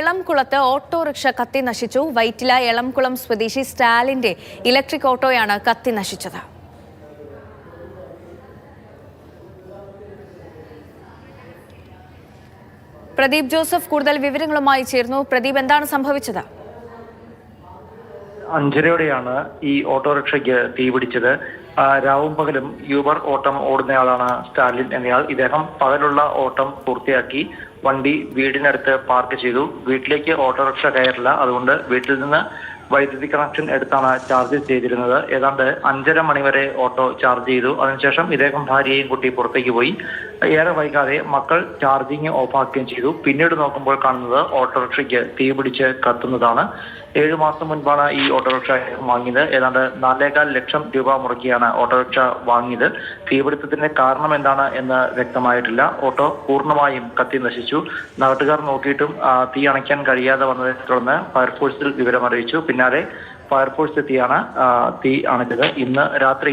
എളംകുളത്ത് autorickshaw കത്തി നശിച്ചു. വൈറ്റില എളംകുളം സ്വദേശി സ്റ്റാലിന്റെ ഇലക്ട്രിക് ഓട്ടോയാണ് കത്തി നശിച്ചത്. പ്രദീപ് ജോസഫ് കൂടുതൽ വിവരങ്ങളുമായി ചേർന്നു പ്രദീപ് എന്താണ് സംഭവിച്ചത്? അഞ്ചരയോടെയാണ് ഈ ഓട്ടോറിക്ഷയ്ക്ക് തീപിടിച്ചത് പിടിച്ചത്. രാവും പകലും യൂബർ ഓട്ടം ഓടുന്നയാളാണ് സ്റ്റാലിൻ എന്നയാൾ. ഇദ്ദേഹം പകലുള്ള ഓട്ടം പൂർത്തിയാക്കി. വണ്ടി വീടിനടുത്ത് പാർക്ക് ചെയ്തു. വീട്ടിലേക്ക് ഓട്ടോറിക്ഷ കയറില്ല. അതുകൊണ്ട് വീട്ടിൽ നിന്ന് വൈദ്യുതി കണക്ഷൻ എടുത്താണ് ചാർജ് ചെയ്തിരുന്നത്. ഏതാണ്ട് അഞ്ചര മണിവരെ ഓട്ടോ ചാർജ് ചെയ്തു. അതിനുശേഷം ഇദ്ദേഹം ഭാര്യയും കുട്ടി പുറത്തേക്ക് പോയി. ഏറെ വൈകാതെ മക്കൾ ചാർജിങ് ഓഫാക്കുകയും ചെയ്തു. പിന്നീട് നോക്കുമ്പോൾ കാണുന്നത് ഓട്ടോറിക്ഷയ്ക്ക് തീപിടിച്ച് കത്തുന്നതാണ്. ഏഴു മാസം മുൻപാണ് ഈ ഓട്ടോറിക്ഷ വാങ്ങിയത്. ഏതാണ്ട് നാലേകാൽ ലക്ഷം രൂപ മുടക്കിയാണ് ഓട്ടോറിക്ഷ വാങ്ങിയത്. തീപിടുത്തത്തിന്റെ കാരണം എന്താണ് എന്ന് വ്യക്തമായിട്ടില്ല. ഓട്ടോ പൂർണമായും കത്തി നശിച്ചു. നാട്ടുകാർ നോക്കിയിട്ടും തീ അണയ്ക്കാൻ കഴിയാതെ വന്നതിനെ തുടർന്ന് ഫയർഫോഴ്സിൽ വിവരം അറിയിച്ചു പിന്നാലെ ഫയർഫോഴ്സ് എത്തിയാണ് തീ അണച്ചത്. ഇന്ന് രാത്രി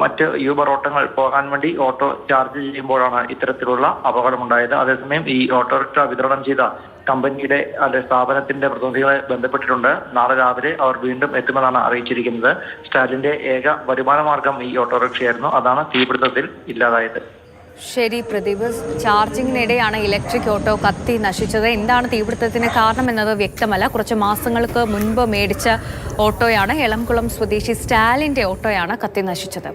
മറ്റ് യൂബർ ഓട്ടങ്ങൾ പോകാൻ വേണ്ടി ഓട്ടോ ചാർജ് ചെയ്യുമ്പോഴാണ് ഇത്തരത്തിലുള്ള അപകടമുണ്ടായത് അതേസമയം ഈ ഓട്ടോറിക്ഷ വിതരണം ചെയ്ത കമ്പനിയുടെ അല്ലെ സ്ഥാപനത്തിന്റെ പ്രതിനിധികളെ ബന്ധപ്പെട്ടിട്ടുണ്ട്. നാളെ രാവിലെ അവർ വീണ്ടും എത്തുമെന്നാണ് അറിയിച്ചിരിക്കുന്നത്. സ്റ്റാലിന്റെ ഏക വരുമാന മാർഗം ഈ ഓട്ടോറിക്ഷയായിരുന്നു. അതാണ് തീപിടുത്തത്തിൽ ഇല്ലാതായത്. ശരി പ്രദീപ്. ചാർജിങ്ങിനിടെയാണ് ഇലക്ട്രിക് ഓട്ടോ കത്തി നശിച്ചത്. എന്താണ് തീപിടുത്തത്തിന് കാരണം എന്നത് വ്യക്തമല്ല. കുറച്ച് മാസങ്ങൾക്ക് മുൻപ് മേടിച്ച ഓട്ടോയാണ് എളംകുളം സ്വദേശി സ്റ്റാലിന്റെ ഓട്ടോയാണ് കത്തി നശിച്ചത്.